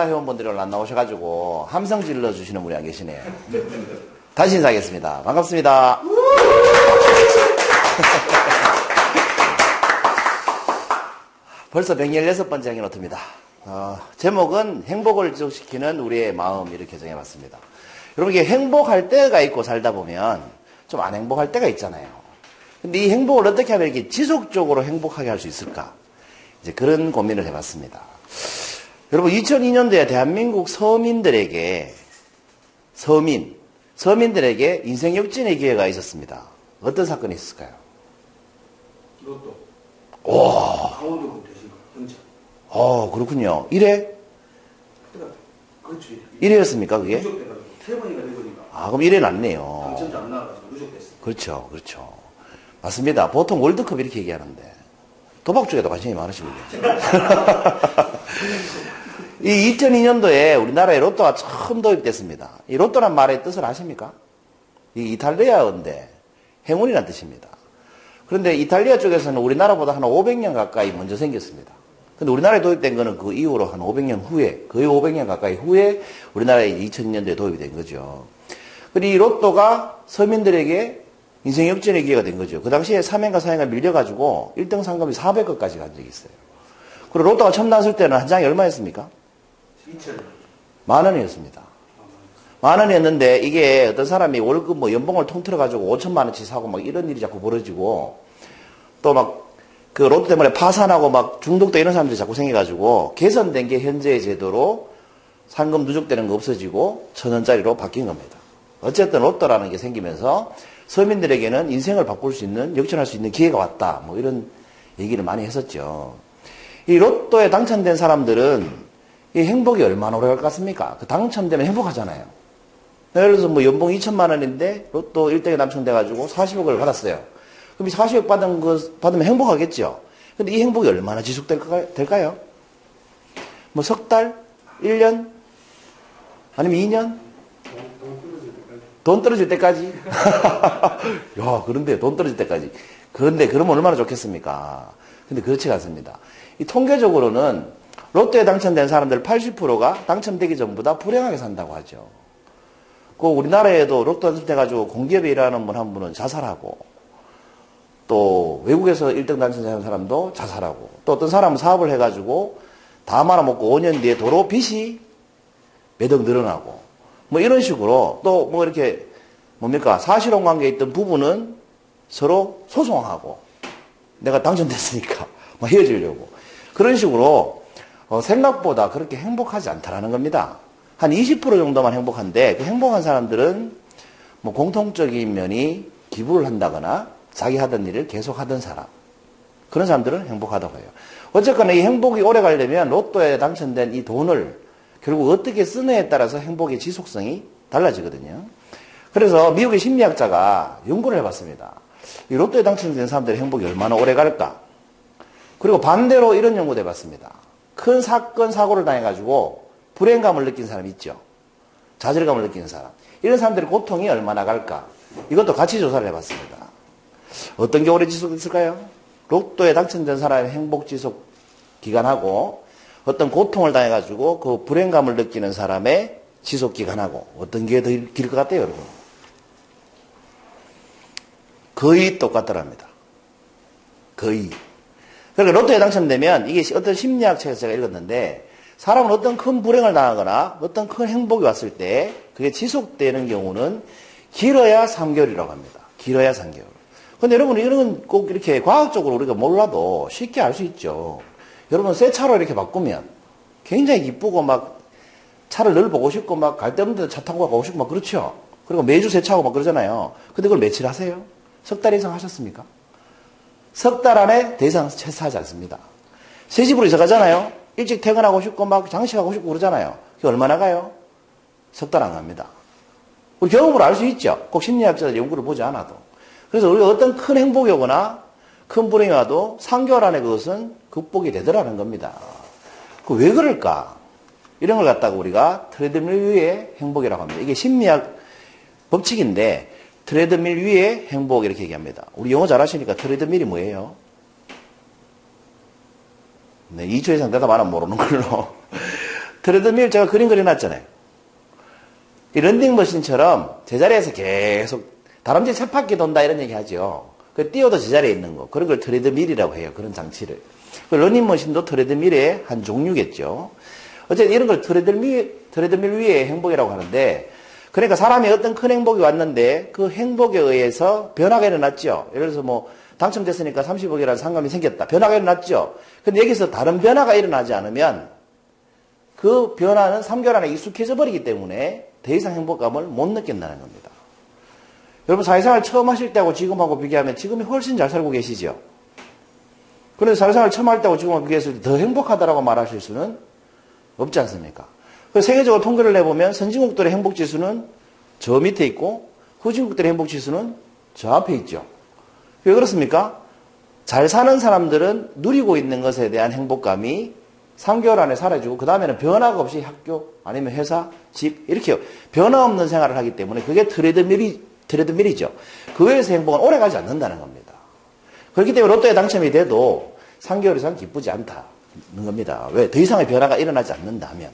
여자 회원분들이 오늘 안 나오셔가지고 함성 질러 주시는 분이 안 계시네요. 다시 인사하겠습니다. 반갑습니다. 벌써 116번째 행위 노트입니다. 어, 제목은 행복을 지속시키는 우리의 마음 이렇게 정해봤습니다. 여러분 이게 행복할 때가 있고 살다 보면 좀 안 행복할 때가 있잖아요. 근데 이 행복을 어떻게 하면 이렇게 지속적으로 행복하게 할 수 있을까? 이제 그런 고민을 해봤습니다. 여러분 2002년도에 대한민국 서민들에게 서민 서민들에게 인생 역진의 기회가 있었습니다. 어떤 사건이 있었을까요? 로또. 오, 강원도 대신 경찰. 어 그렇군요. 1회 그때가 그렇죠. 1회였습니까 그게? 세 번이나 네 번인가 아 그럼 1회 났네요. 당첨자 안 나와가지고 누적됐어. 그렇죠, 그렇죠. 맞습니다. 보통 월드컵 이렇게 얘기하는데 도박 쪽에도 관심이 많으시군요. 이 2002년도에 우리나라에 로또가 처음 도입됐습니다. 이 로또란 말의 뜻을 아십니까? 이 이탈리아어인데 행운이란 뜻입니다. 그런데 이탈리아 쪽에서는 우리나라보다 한 500년 가까이 먼저 생겼습니다. 근데 우리나라에 도입된 거는 그 이후로 한 500년 후에, 거의 500년 가까이 후에 우리나라에 2000년도에 도입이 된 거죠. 그리고 이 로또가 서민들에게 인생 역전의 기회가 된 거죠. 그 당시에 3행과 4행가 밀려가지고 1등 상금이 400억까지 간 적이 있어요. 그리고 로또가 처음 나왔을 때는 한 장이 얼마였습니까? 2천. 만 원이었습니다. 만 원이었는데 이게 어떤 사람이 월급 뭐 연봉을 통틀어 가지고 5천만 원치 사고 막 이런 일이 자꾸 벌어지고 또 막 그 로또 때문에 파산하고 막 중독도 이런 사람들이 자꾸 생겨가지고 개선된 게 현재의 제도로 상금 누적되는 거 없어지고 천 원짜리로 바뀐 겁니다. 어쨌든 로또라는 게 생기면서 서민들에게는 인생을 바꿀 수 있는 역전할 수 있는 기회가 왔다. 뭐 이런 얘기를 많이 했었죠. 이 로또에 당첨된 사람들은 이 행복이 얼마나 오래 갈 것 같습니까? 그 당첨되면 행복하잖아요. 예를 들어서 뭐 연봉 2천만 원인데 로또 1등에 당첨돼가지고 40억을 받았어요. 그럼 이 40억 받은 거 받으면 행복하겠죠. 근데 이 행복이 얼마나 지속될까요? 뭐 석 달? 1년? 아니면 2년? 돈 떨어질 때까지? 야, 그런데 돈 떨어질 때까지. 그런데 그러면 얼마나 좋겠습니까? 근데 그렇지 않습니다. 이 통계적으로는 로또에 당첨된 사람들 80%가 당첨되기 전보다 불행하게 산다고 하죠. 그 우리나라에도 로또 당첨돼가지고 공기업에 일하는 분 한 분은 자살하고 또 외국에서 1등 당첨된 사람도 자살하고 또 어떤 사람은 사업을 해가지고 다 말아먹고 5년 뒤에 도로 빚이 매덕 늘어나고 뭐 이런 식으로 또 뭐 이렇게 뭡니까 사실혼 관계에 있던 부부는 서로 소송하고 내가 당첨됐으니까 뭐 헤어지려고 그런 식으로 어, 생각보다 그렇게 행복하지 않다라는 겁니다. 한 20% 정도만 행복한데 그 행복한 사람들은 뭐 공통적인 면이 기부를 한다거나 자기 하던 일을 계속 하던 사람 그런 사람들은 행복하다고 해요. 어쨌거나 이 행복이 오래 가려면 로또에 당첨된 이 돈을 결국 어떻게 쓰느냐에 따라서 행복의 지속성이 달라지거든요. 그래서 미국의 심리학자가 연구를 해봤습니다. 이 로또에 당첨된 사람들의 행복이 얼마나 오래 갈까? 그리고 반대로 이런 연구도 해봤습니다. 큰 사건, 사고를 당해가지고 불행감을 느낀 사람 있죠. 좌절감을 느끼는 사람. 이런 사람들의 고통이 얼마나 갈까? 이것도 같이 조사를 해봤습니다. 어떤 게 오래 지속됐을까요? 로또에 당첨된 사람의 행복 지속 기간하고 어떤 고통을 당해가지고 그 불행감을 느끼는 사람의 지속 기간하고 어떤 게 더 길 것 같아요, 여러분? 거의 똑같더랍니다. 거의. 그러니까 로또에 당첨되면 이게 어떤 심리학 책에서 제가 읽었는데 사람은 어떤 큰 불행을 당하거나 어떤 큰 행복이 왔을 때 그게 지속되는 경우는 길어야 3개월이라고 합니다. 길어야 3개월. 근데 여러분 이런 건꼭 이렇게 과학적으로 우리가 몰라도 쉽게 알 수 있죠. 여러분 새 차로 이렇게 바꾸면 굉장히 기쁘고 막 차를 늘 보고 싶고 막 갈 데 없는 데 차 타고 가고 싶고 막 그렇죠. 그리고 매주 새 차고 막 그러잖아요. 근데 그걸 며칠 하세요? 석 달 이상 하셨습니까? 석 달 안에 더 이상 채사하지 않습니다. 새 집으로 이사 가잖아요. 일찍 퇴근하고 싶고 막 장식하고 싶고 그러잖아요. 그게 얼마나 가요? 석 달 안 갑니다. 우리 경험으로 알 수 있죠. 꼭 심리학자들 연구를 보지 않아도. 그래서 우리가 어떤 큰 행복이 오거나 큰 불행이 와도 3개월 안에 그것은 극복이 되더라는 겁니다. 그 왜 그럴까? 이런 걸 갖다가 우리가 트레드밀 위의 행복이라고 합니다. 이게 심리학 법칙인데 트레드밀 위의 행복 이렇게 얘기합니다. 우리 영어 잘하시니까 트레드밀이 뭐예요? 네, 2초 이상 대답 안 하면 모르는 걸로. 트레드밀 제가 그림 그려놨잖아요. 이 런닝머신처럼 제자리에서 계속 다람쥐 쳇바퀴 돈다 이런 얘기 하죠. 그 뛰어도 제자리에 있는 거. 그런 걸 트레드밀이라고 해요. 그런 장치를. 그 러닝머신도 트레드밀의 한 종류겠죠. 어쨌든 이런 걸 트레드밀, 트레드밀 위의 행복이라고 하는데 그러니까 사람이 어떤 큰 행복이 왔는데 그 행복에 의해서 변화가 일어났죠. 예를 들어서 뭐 당첨됐으니까 30억이라는 상감이 생겼다. 변화가 일어났죠. 근데 여기서 다른 변화가 일어나지 않으면 그 변화는 3개월 안에 익숙해져 버리기 때문에 더 이상 행복감을 못 느낀다는 겁니다. 여러분 사회생활 처음 하실 때하고 지금하고 비교하면 지금이 훨씬 잘 살고 계시죠? 그런데 사회생활 처음 할 때하고 지금하고 비교했을 때 더 행복하다라고 말하실 수는 없지 않습니까? 세계적으로 통계를 내보면 선진국들의 행복지수는 저 밑에 있고 후진국들의 행복지수는 저 앞에 있죠. 왜 그렇습니까? 잘 사는 사람들은 누리고 있는 것에 대한 행복감이 3개월 안에 사라지고 그 다음에는 변화가 없이 학교 아니면 회사, 집 이렇게 변화 없는 생활을 하기 때문에 그게 트레드밀이 트레드밀이죠. 그 외에서 행복은 오래 가지 않는다는 겁니다. 그렇기 때문에 로또에 당첨이 돼도 3개월 이상 기쁘지 않다는 겁니다. 왜? 더 이상의 변화가 일어나지 않는다면.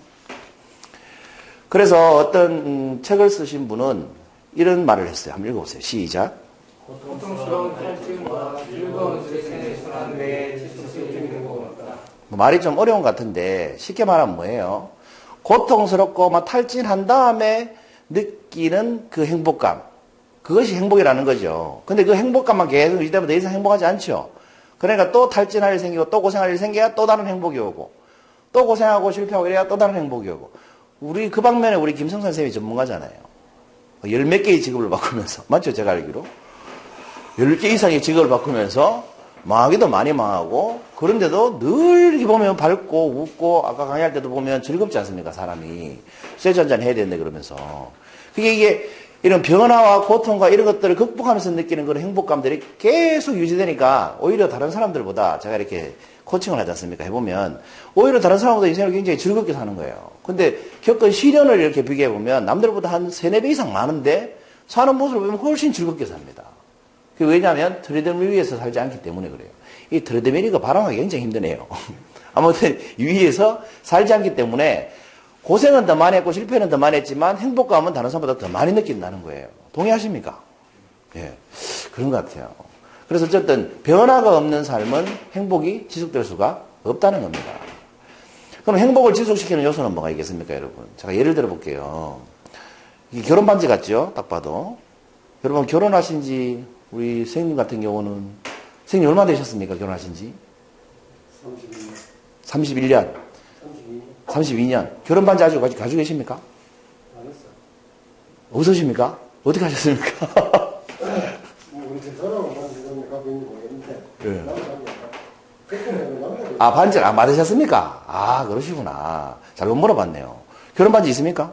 그래서 어떤 음, 책을 쓰신 분은 이런 말을 했어요. 한번 읽어보세요. 시작. 고통스러운 탈진과 즐거운 세상의 순환 외에 없다. 뭐 말이 좀 어려운 것 같은데 쉽게 말하면 뭐예요? 고통스럽고 막 탈진한 다음에 느끼는 그 행복감. 그것이 행복이라는 거죠. 근데 그 행복감만 계속 유지되면 더 이상 행복하지 않죠. 그러니까 또 탈진할 일 생기고 또 고생할 일 생겨야 또 다른 행복이 오고 또 고생하고 실패하고 이래야 또 다른 행복이 오고 우리 그 방면에 우리 김성선 선생님이 전문가잖아요. 열 몇 개의 직업을 바꾸면서 맞죠? 제가 알기로. 10개 이상의 직업을 바꾸면서 망하기도 많이 망하고 그런데도 늘 이렇게 보면 밝고 웃고 아까 강의할 때도 보면 즐겁지 않습니까 사람이 쇠주 한잔 해야 되는데 그러면서 그게 이게 이런 변화와 고통과 이런 것들을 극복하면서 느끼는 그런 행복감들이 계속 유지되니까 오히려 다른 사람들보다 제가 이렇게 코칭을 하지 않습니까 해보면 오히려 다른 사람보다 인생을 굉장히 즐겁게 사는 거예요 근데 겪은 시련을 이렇게 비교해 보면 남들보다 한 세네 배 이상 많은데 사는 모습을 보면 훨씬 즐겁게 삽니다 그 왜냐하면 트레드밀 위에서 살지 않기 때문에 그래요. 이 트레드밀이가 발언하기 굉장히 힘드네요. 아무튼 위에서 살지 않기 때문에 고생은 더 많이 했고 실패는 더 많이 했지만 행복감은 다른 사람보다 더 많이 느낀다는 거예요. 동의하십니까? 예. 그런 것 같아요. 그래서 어쨌든 변화가 없는 삶은 행복이 지속될 수가 없다는 겁니다. 그럼 행복을 지속시키는 요소는 뭐가 있겠습니까, 여러분? 제가 예를 들어 볼게요. 이 결혼 반지 같죠? 딱 봐도. 여러분 결혼하신 지 우리 선생님 같은 경우는 선생님 얼마 되셨습니까? 결혼하신 지? 32년. 31년. 32년. 32년. 결혼 반지 아직 가지고 가지고 계십니까? 없으십니까? 어떻게 하셨습니까? 뭐, 우리 집 사람은 난 지금 갖고 있는지 모르겠는데. 예. 아, 반지 안 받으셨습니까? 아, 그러시구나. 잘못 물어봤네요. 결혼 반지 있습니까?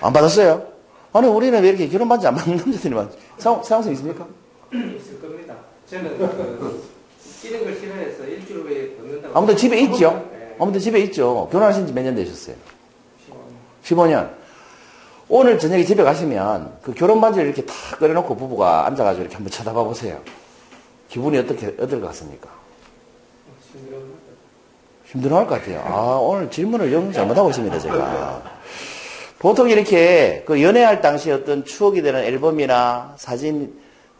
안 받았어요? 아니, 우리는 왜 이렇게 결혼 반지 안 받는 남자들이 많지? 상황성 있습니까? 있을 겁니다. 저는 그 끼는 걸 싫어해서 일주일 후에 넣는다고. 아무튼 집에 있죠? 네. 아무튼 집에 있죠. 결혼하신 지 몇 년 되셨어요? 15년. 15년. 오늘 저녁에 집에 가시면 그 결혼 반지를 이렇게 탁 꺼내놓고 부부가 앉아가지고 이렇게 한번 쳐다봐 보세요. 기분이 어떻게, 어떨 것 같습니까? 힘들어할 것 같아요. 아, 오늘 질문을 영 잘못하고 있습니다, 제가. 보통 이렇게 그 연애할 당시 어떤 추억이 되는 앨범이나 사진,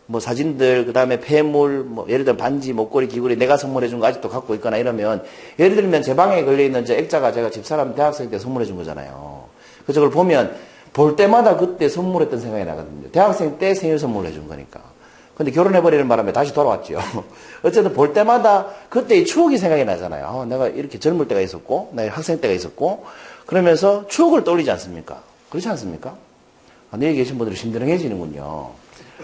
뭐 사진들, 그 다음에 폐물, 뭐 예를 들면 반지, 목걸이, 귀걸이 내가 선물해 준 거 아직도 갖고 있거나 이러면 예를 들면 제 방에 걸려있는 저 액자가 제가 집사람 대학생 때 선물해 준 거잖아요. 그래서 그걸 보면 볼 때마다 그때 선물했던 생각이 나거든요. 대학생 때 생일 선물을 해준 거니까. 근데 결혼해버리는 바람에 다시 돌아왔죠. 어쨌든 볼 때마다 그때의 추억이 생각이 나잖아요. 아, 내가 이렇게 젊을 때가 있었고, 내가 학생 때가 있었고, 그러면서 추억을 떠올리지 않습니까? 그렇지 않습니까? 아, 내에 계신 분들이 심드렁해지는군요.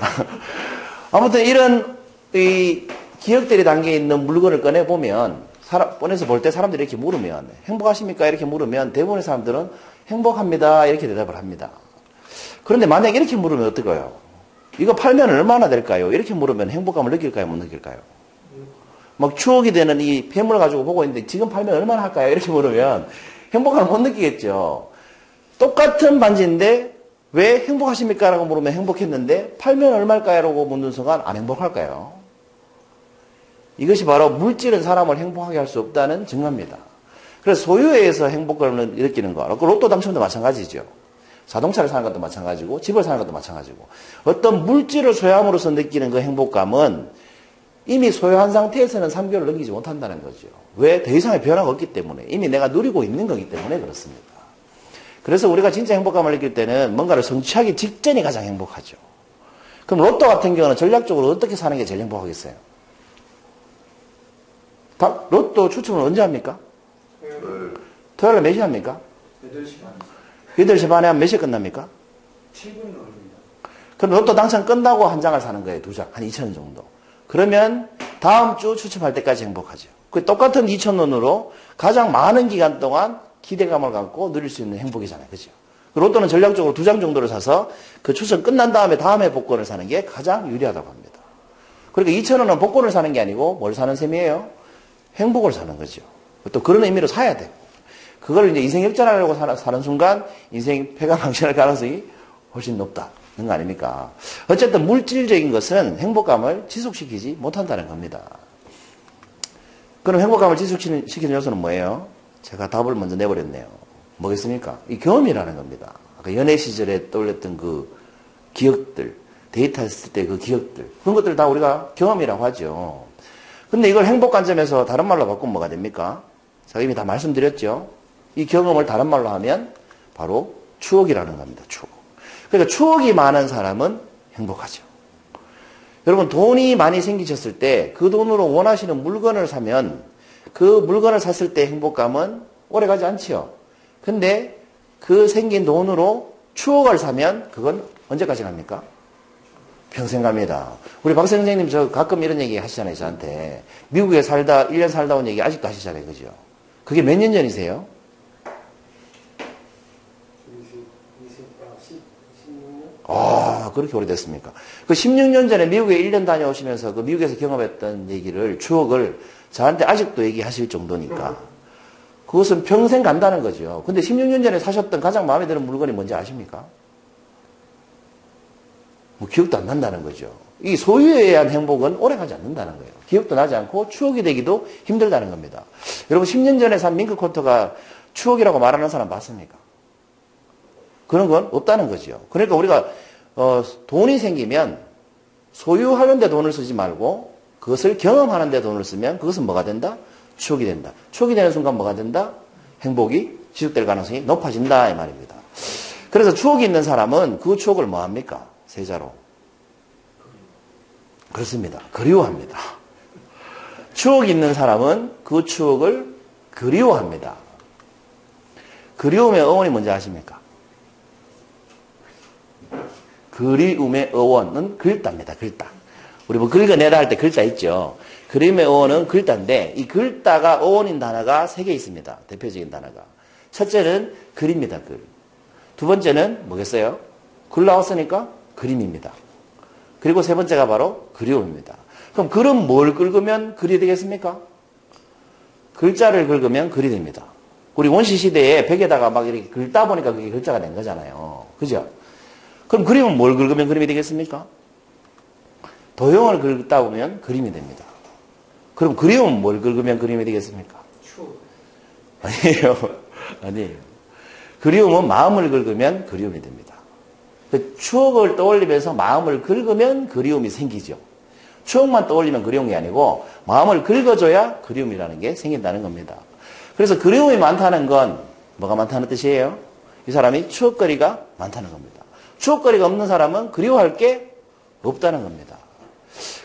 아무튼 이런 이 기억들이 담겨 있는 물건을 꺼내 보면 사람 꺼내서 볼 때 사람들이 이렇게 물으면 행복하십니까? 이렇게 물으면 대부분의 사람들은 행복합니다 이렇게 대답을 합니다. 그런데 만약 이렇게 물으면 어떨까요? 이거 팔면 얼마나 될까요? 이렇게 물으면 행복감을 느낄까요? 못 느낄까요? 막 추억이 되는 이 폐물 가지고 보고 있는데 지금 팔면 얼마나 할까요? 이렇게 물으면 행복감을 못 느끼겠죠. 똑같은 반지인데 왜 행복하십니까? 라고 물으면 행복했는데 팔면 얼마일까요? 라고 묻는 순간 안 행복할까요? 이것이 바로 물질은 사람을 행복하게 할 수 없다는 증거입니다. 그래서 소유에 의해서 행복감을 느끼는 거. 그 로또 당첨도 마찬가지죠. 자동차를 사는 것도 마찬가지고, 집을 사는 것도 마찬가지고. 어떤 물질을 소유함으로써 느끼는 그 행복감은 이미 소유한 상태에서는 3개월을 넘기지 못한다는 거죠. 왜? 더 이상의 변화가 없기 때문에. 이미 내가 누리고 있는 거기 때문에 그렇습니다. 그래서 우리가 진짜 행복감을 느낄 때는 뭔가를 성취하기 직전이 가장 행복하죠. 그럼 로또 같은 경우는 전략적으로 어떻게 사는 게 제일 행복하겠어요? 다- 로또 추첨을 언제 합니까? 토요일에 몇시 합니까? 8시 반. 8시 반에 하면 몇 시에 끝납니까? 7분이 걸립니다. 그럼 로또 당첨 끝나고 한 장을 사는 거예요. 두 장. 한 2천원 정도. 그러면 다음 주 추첨할 때까지 행복하죠. 그 똑같은 2천원으로 가장 많은 기간 동안 기대감을 갖고 누릴 수 있는 행복이잖아요. 그죠? 그 로또는 전략적으로 두 장 정도를 사서 그 추첨 끝난 다음에 다음에 복권을 사는 게 가장 유리하다고 합니다. 그러니까 2천원은 복권을 사는 게 아니고 뭘 사는 셈이에요? 행복을 사는 거죠. 또 그런 의미로 사야 돼요. 그걸 이제 인생 역전하려고 사는, 사는 순간 인생 폐가 망신할 가능성이 훨씬 높다 는 거 아닙니까? 어쨌든 물질적인 것은 행복감을 지속시키지 못한다는 겁니다. 그럼 행복감을 지속시키는 요소는 뭐예요? 제가 답을 먼저 내버렸네요. 뭐겠습니까? 이 경험이라는 겁니다. 아까 연애 시절에 떠올렸던 그 기억들, 데이트했을 때 그 기억들, 그런 것들 다 우리가 경험이라고 하죠. 근데 이걸 행복 관점에서 다른 말로 바꾸면 뭐가 됩니까? 제가 이미 다 말씀드렸죠. 이 경험을 다른 말로 하면 바로 추억이라는 겁니다. 추억. 그러니까 추억이 많은 사람은 행복하죠. 여러분 돈이 많이 생기셨을 때 그 돈으로 원하시는 물건을 사면 그 물건을 샀을 때 행복감은 오래 가지 않지요. 근데 그 생긴 돈으로 추억을 사면 그건 언제까지 갑니까? 평생 갑니다. 우리 박 선생님 저 가끔 이런 얘기 하시잖아요, 저한테. 미국에 살다, 1년 살다 온 얘기 아직도 하시잖아요, 그죠? 그게 몇 년 전이세요? 16년? 아, 그렇게 오래됐습니까? 그 16년 전에 미국에 1년 다녀오시면서 그 미국에서 경험했던 얘기를, 추억을 저한테 아직도 얘기하실 정도니까. 그것은 평생 간다는 거죠. 근데 16년 전에 사셨던 가장 마음에 드는 물건이 뭔지 아십니까? 뭐 기억도 안 난다는 거죠. 이 소유에 의한 행복은 오래 가지 않는다는 거예요. 기억도 나지 않고 추억이 되기도 힘들다는 겁니다. 여러분 10년 전에 산 밍크 코트가 추억이라고 말하는 사람 봤습니까? 그런 건 없다는 거죠. 그러니까 우리가 어, 돈이 생기면 소유하는데 돈을 쓰지 말고 그것을 경험하는데 돈을 쓰면 그것은 뭐가 된다? 추억이 된다. 추억이 되는 순간 뭐가 된다? 행복이 지속될 가능성이 높아진다 이 말입니다. 그래서 추억이 있는 사람은 그 추억을 뭐 합니까? 세자로. 그렇습니다. 그리워합니다. 추억이 있는 사람은 그 추억을 그리워합니다. 그리움의 어원이 뭔지 아십니까? 그리움의 어원은 글자입니다. 글자. 우리 뭐 긁어내라 할 때 글자 있죠. 그림의 어원은 글자인데 이 글자가 어원인 단어가 세 개 있습니다. 대표적인 단어가. 첫째는 글입니다. 글. 두 번째는 뭐겠어요? 글 나왔으니까 그림입니다. 그리고 세 번째가 바로 그리움입니다. 그럼 글은 뭘 긁으면 글이 되겠습니까? 글자를 긁으면 글이 됩니다. 우리 원시 시대에 벽에다가 막 이렇게 긁다 보니까 그게 글자가 된 거잖아요. 그죠? 그럼 그림은 뭘 긁으면 그림이 되겠습니까? 도형을 긁다 보면 그림이 됩니다. 그럼 그림은 뭘 긁으면 그림이 되겠습니까? 아니에요. 아니에요. 그리움은 마음을 긁으면 그리움이 됩니다. 그 추억을 떠올리면서 마음을 긁으면 그리움이 생기죠. 추억만 떠올리면 그리움이 아니고 마음을 긁어줘야 그리움이라는 게 생긴다는 겁니다. 그래서 그리움이 많다는 건 뭐가 많다는 뜻이에요? 이 사람이 추억거리가 많다는 겁니다. 추억거리가 없는 사람은 그리워할 게 없다는 겁니다.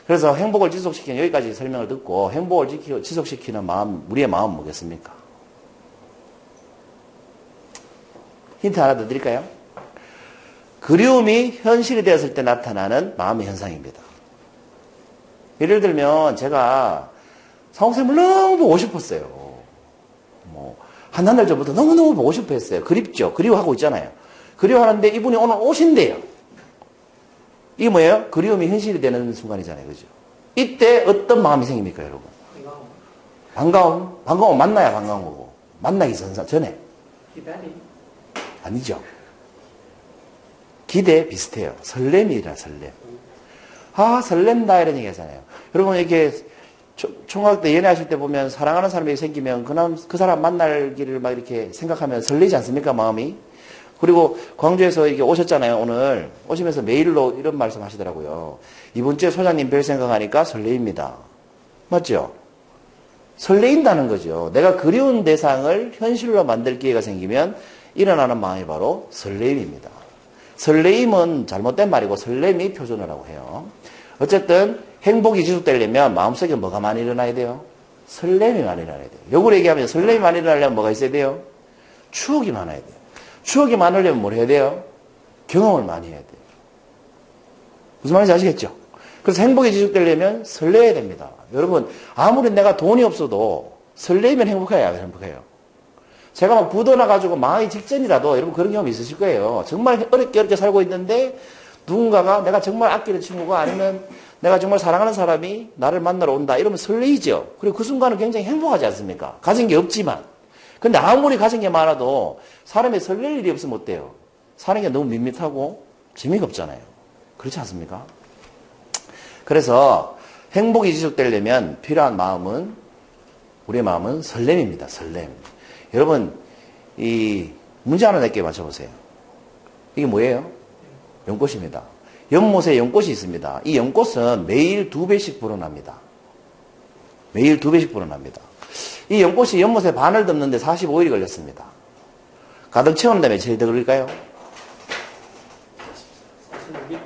그래서 행복을 지속시키는 여기까지 설명을 듣고 행복을 지키, 지속시키는 마음, 우리의 마음은 뭐겠습니까? 힌트 하나 더 드릴까요? 그리움이 현실이 되었을 때 나타나는 마음의 현상입니다. 예를 들면 제가 상옥쌤을 너무 보고 싶었어요. 뭐, 한한 달 전부터 너무너무 보고 싶어 했어요. 그립죠. 그리워하고 있잖아요. 그리워하는데 이분이 오늘 오신대요. 이게 뭐예요? 그리움이 현실이 되는 순간이잖아요. 그죠? 이때 어떤 마음이 생깁니까, 여러분? 반가움. 반가움? 만나야 반가운 거고. 만나기 전, 전에. 기다림. 아니죠. 기대 비슷해요. 설렘이라 설렘. 아, 설렌다 이런 얘기 하잖아요. 여러분 이렇게 초- 총각 때 연애하실 때 보면 사랑하는 사람이 생기면 그, 남, 그 사람 만날기를 막 이렇게 생각하면 설레지 않습니까, 마음이? 그리고 광주에서 이게 오셨잖아요, 오늘. 오시면서 메일로 이런 말씀 하시더라고요. 이번 주에 소장님 뵐 생각하니까 설레입니다. 맞죠? 설레인다는 거죠. 내가 그리운 대상을 현실로 만들 기회가 생기면 일어나는 마음이 바로 설레임입니다. 설레임은 잘못된 말이고 설렘이 표준어라고 해요. 어쨌든 행복이 지속되려면 마음속에 뭐가 많이 일어나야 돼요? 설렘이 많이 일어나야 돼요. 역으로 얘기하면 설렘이 많이 일어나려면 뭐가 있어야 돼요? 추억이 많아야 돼요. 추억이 많으려면 뭘 해야 돼요? 경험을 많이 해야 돼요. 무슨 말인지 아시겠죠? 그래서 행복이 지속되려면 설레야 됩니다. 여러분, 아무리 내가 돈이 없어도 설레면 행복해야 행복해요. 제가 막 부도나가지고 망하기 직전이라도 여러분 그런 경험 있으실 거예요. 정말 어렵게 어렵게 살고 있는데 누군가가 내가 정말 아끼는 친구가 아니면 내가 정말 사랑하는 사람이 나를 만나러 온다. 이러면 설레이죠. 그리고 그 순간은 굉장히 행복하지 않습니까? 가진 게 없지만. 근데 아무리 가진 게 많아도 사람이 설렐 일이 없으면 어때요? 사는 게 너무 밋밋하고 재미가 없잖아요. 그렇지 않습니까? 그래서 행복이 지속되려면 필요한 마음은 우리의 마음은 설렘입니다. 설렘. 여러분 이 문제 하나 내게 맞춰보세요. 이게 뭐예요? 연꽃입니다. 연못에 연꽃이 있습니다. 이 연꽃은 매일 두 배씩 불어납니다. 매일 두 배씩 불어납니다. 이 연꽃이 연못에 반을 덮는데 45일이 걸렸습니다. 가득 채우는데 며칠이 더 걸릴까요? 46일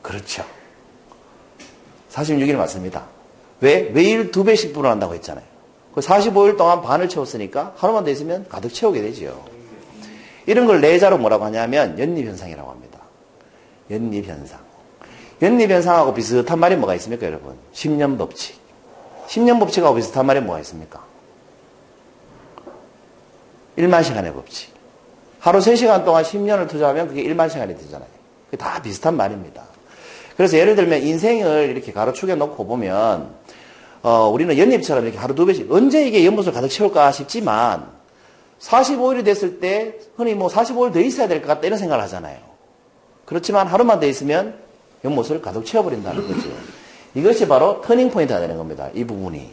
그렇죠. 46일 맞습니다. 왜? 매일 두 배씩 불어난다고 했잖아요. 그 45일 동안 반을 채웠으니까 하루만 더 있으면 가득 채우게 되죠. 이런 걸 내자로 뭐라고 하냐면 연립현상이라고 합니다. 연립현상. 연립현상하고 비슷한 말이 뭐가 있습니까, 여러분? 10년 법칙. 10년 법칙하고 비슷한 말이 뭐가 있습니까? 1만 시간의 법칙. 하루 3시간 동안 10년을 투자하면 그게 1만 시간이 되잖아요. 그게 다 비슷한 말입니다. 그래서 예를 들면 인생을 이렇게 가로축에 놓고 보면 어, 우리는 연잎처럼 이렇게 하루 두 배씩 언제 이게 연못을 가득 채울까 싶지만 45일이 됐을 때 흔히 뭐 45일 더 있어야 될 것 같다 이런 생각을 하잖아요. 그렇지만 하루만 더 있으면 연못을 가득 채워버린다는 거죠. 이것이 바로 터닝 포인트가 되는 겁니다. 이 부분이.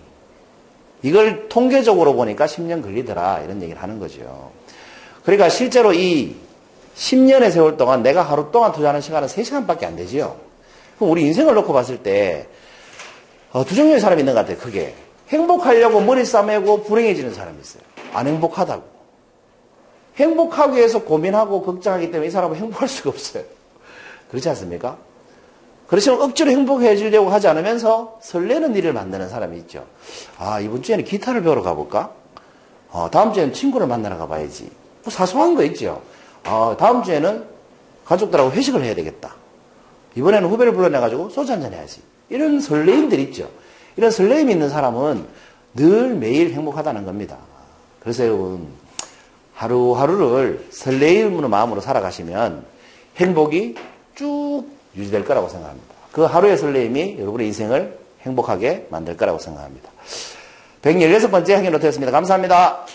이걸 통계적으로 보니까 10년 걸리더라 이런 얘기를 하는 거죠. 그러니까 실제로 이 10년의 세월 동안 내가 하루 동안 투자하는 시간은 3시간밖에 안 되지요. 그럼 우리 인생을 놓고 봤을 때, 어, 두 종류의 사람이 있는 것 같아요, 크게. 행복하려고 머리 싸매고 불행해지는 사람이 있어요. 안 행복하다고. 행복하기 위해서 고민하고 걱정하기 때문에 이 사람은 행복할 수가 없어요. 그렇지 않습니까? 그렇지만 억지로 행복해지려고 하지 않으면서 설레는 일을 만드는 사람이 있죠. 아, 이번 주에는 기타를 배우러 가볼까? 어, 다음 주에는 친구를 만나러 가봐야지. 뭐 사소한 거 있죠. 아, 다음 주에는 가족들하고 회식을 해야 되겠다. 이번에는 후배를 불러내가지고 소주 한잔 해야지. 이런 설레임들 있죠. 이런 설레임이 있는 사람은 늘 매일 행복하다는 겁니다. 그래서 여러분, 하루하루를 설레임으로 마음으로 살아가시면 행복이 쭉 유지될 거라고 생각합니다. 그 하루의 설레임이 여러분의 인생을 행복하게 만들 거라고 생각합니다. 116번째 확인 노트였습니다. 감사합니다.